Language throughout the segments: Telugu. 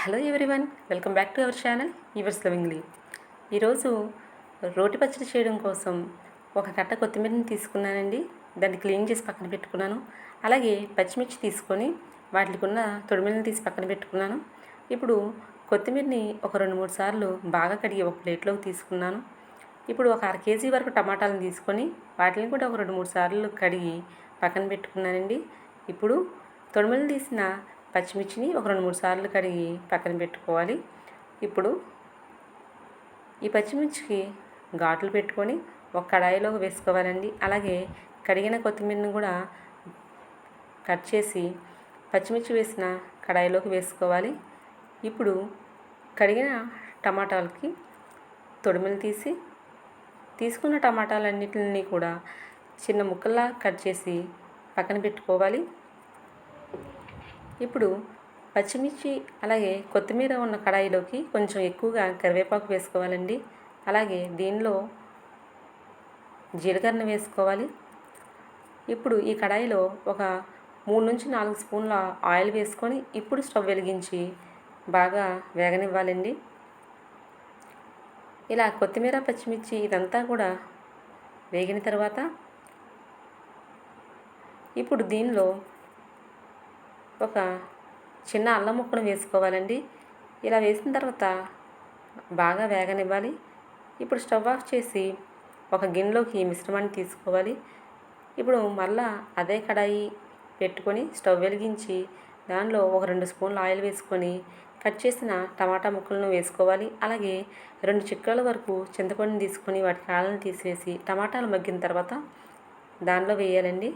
Hello everyone welcome back to our channel yours lovingly ఈరోజు రోటి పచ్చడి చేయడం కోసం ఒక కట్ట కొత్తిమీరని తీసుకున్నానండి. దాన్ని క్లీన్ చేసి పక్కన పెట్టుకున్నాను. అలాగే పచ్చిమిర్చి తీసుకొని వాటికి ఉన్న తొడిమిలను తీసి పక్కన పెట్టుకున్నాను. ఇప్పుడు కొత్తిమీరని ఒక రెండు మూడు సార్లు బాగా కడిగి ఒక ప్లేట్లోకి తీసుకున్నాను. ఇప్పుడు ఒక అర కేజీ వరకు టమాటాలను తీసుకొని వాటిని కూడా ఒక రెండు మూడు సార్లు కడిగి పక్కన పెట్టుకున్నానండి. ఇప్పుడు తొడిమలు తీసిన పచ్చిమిర్చిని ఒక రెండు మూడు సార్లు కడిగి పక్కన పెట్టుకోవాలి. ఇప్పుడు ఈ పచ్చిమిర్చికి ఘాట్లు పెట్టుకొని ఒక కడాయిలో వేసుకోవాలండి. అలాగే కడిగిన కొత్తిమీరని కూడా కట్ చేసి పచ్చిమిర్చి వేసిన కడాయిలోకి వేసుకోవాలి. ఇప్పుడు కడిగిన టమాటాలకి తొడిమలు తీసి తీసుకున్న టమాటాలన్నిటిని కూడా చిన్న ముక్కల్లా కట్ చేసి పక్కన పెట్టుకోవాలి. ఇప్పుడు పచ్చిమిర్చి అలాగే కొత్తిమీర ఉన్న కడాయిలోకి కొంచెం ఎక్కువగా కరివేపాకు వేసుకోవాలండి. అలాగే దీనిలో జీలకర్ర వేసుకోవాలి. ఇప్పుడు ఈ కడాయిలో ఒక మూడు నుంచి నాలుగు స్పూన్ల ఆయిల్ వేసుకొని ఇప్పుడు స్టవ్ వెలిగించి బాగా వేగనివ్వాలండి. ఇలా కొత్తిమీర పచ్చిమిర్చి ఇదంతా కూడా వేగిన తర్వాత ఇప్పుడు దీనిలో ఒక చిన్న అల్లం ముక్కను వేసుకోవాలండి. ఇలా వేసిన తర్వాత బాగా వేగనివ్వాలి. ఇప్పుడు స్టవ్ ఆఫ్ చేసి ఒక గిన్నెలోకి మిశ్రమాన్ని తీసుకోవాలి. ఇప్పుడు మళ్ళా అదే కడాయి పెట్టుకొని స్టవ్ వెలిగించి దానిలో ఒక రెండు స్పూన్లు ఆయిల్ వేసుకొని కట్ చేసిన టమాటా ముక్కలను వేసుకోవాలి. అలాగే రెండు చిక్కల వరకు చింతపండుని తీసుకొని వాటి కాళ్ళని తీసివేసి టమాటాలు మగ్గిన తర్వాత దానిలో వేయాలండి.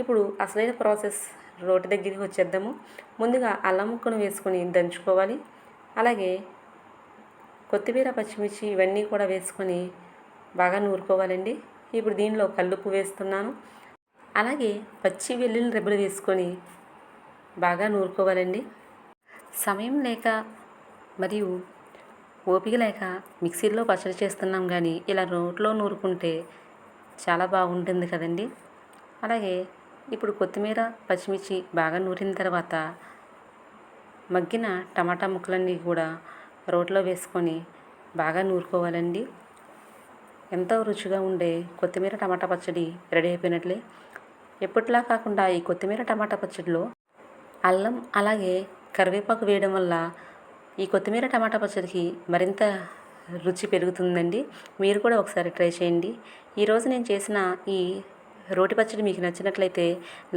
ఇప్పుడు అసలైన ప్రాసెస్ రోటి దగ్గరికి వచ్చేద్దాము. ముందుగా అల్లం ముక్కను వేసుకొని దంచుకోవాలి. అలాగే కొత్తిమీర పచ్చిమిర్చి ఇవన్నీ కూడా వేసుకొని బాగా నూరుకోవాలండి. ఇప్పుడు దీనిలో కల్లుప్పు వేస్తున్నాను. అలాగే పచ్చి వెల్లుల్లి రెబ్బలు వేసుకొని బాగా నూరుకోవాలండి. సమయం లేక మరియు ఓపిక లేక మిక్సీలో పచ్చడి చేస్తున్నాం కానీ ఇలా రోట్లో నూరుకుంటే చాలా బాగుంటుంది కదండి. అలాగే ఇప్పుడు కొత్తిమీర పచ్చిమిర్చి బాగా నూరిన తర్వాత మగ్గిన టమాటా ముక్కలన్నీ కూడా రోట్లో వేసుకొని బాగా నూరుకోవాలండి. ఎంతో రుచిగా ఉండే కొత్తిమీర టమాటా పచ్చడి రెడీ అయిపోయినట్లే. ఎప్పటిలా కాకుండా ఈ కొత్తిమీర టమాటా పచ్చడిలో అల్లం అలాగే కరివేపాకు వేయడం వల్ల ఈ కొత్తిమీర టమాటా పచ్చడికి మరింత రుచి పెరుగుతుందండి. మీరు కూడా ఒకసారి ట్రై చేయండి. ఈరోజు నేను చేసిన ఈ రోటి పచ్చడి మీకు నచ్చినట్లయితే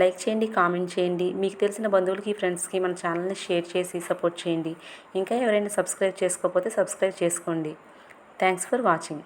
లైక్ చేయండి కామెంట్ చేయండి. మీకు తెలిసిన బంధువులకి ఫ్రెండ్స్కి మన ఛానల్ని షేర్ చేసి సపోర్ట్ చేయండి. ఇంకా ఎవరైనా సబ్స్క్రైబ్ చేసుకోకపోతే సబ్స్క్రైబ్ చేసుకోండి. Thanks for watching.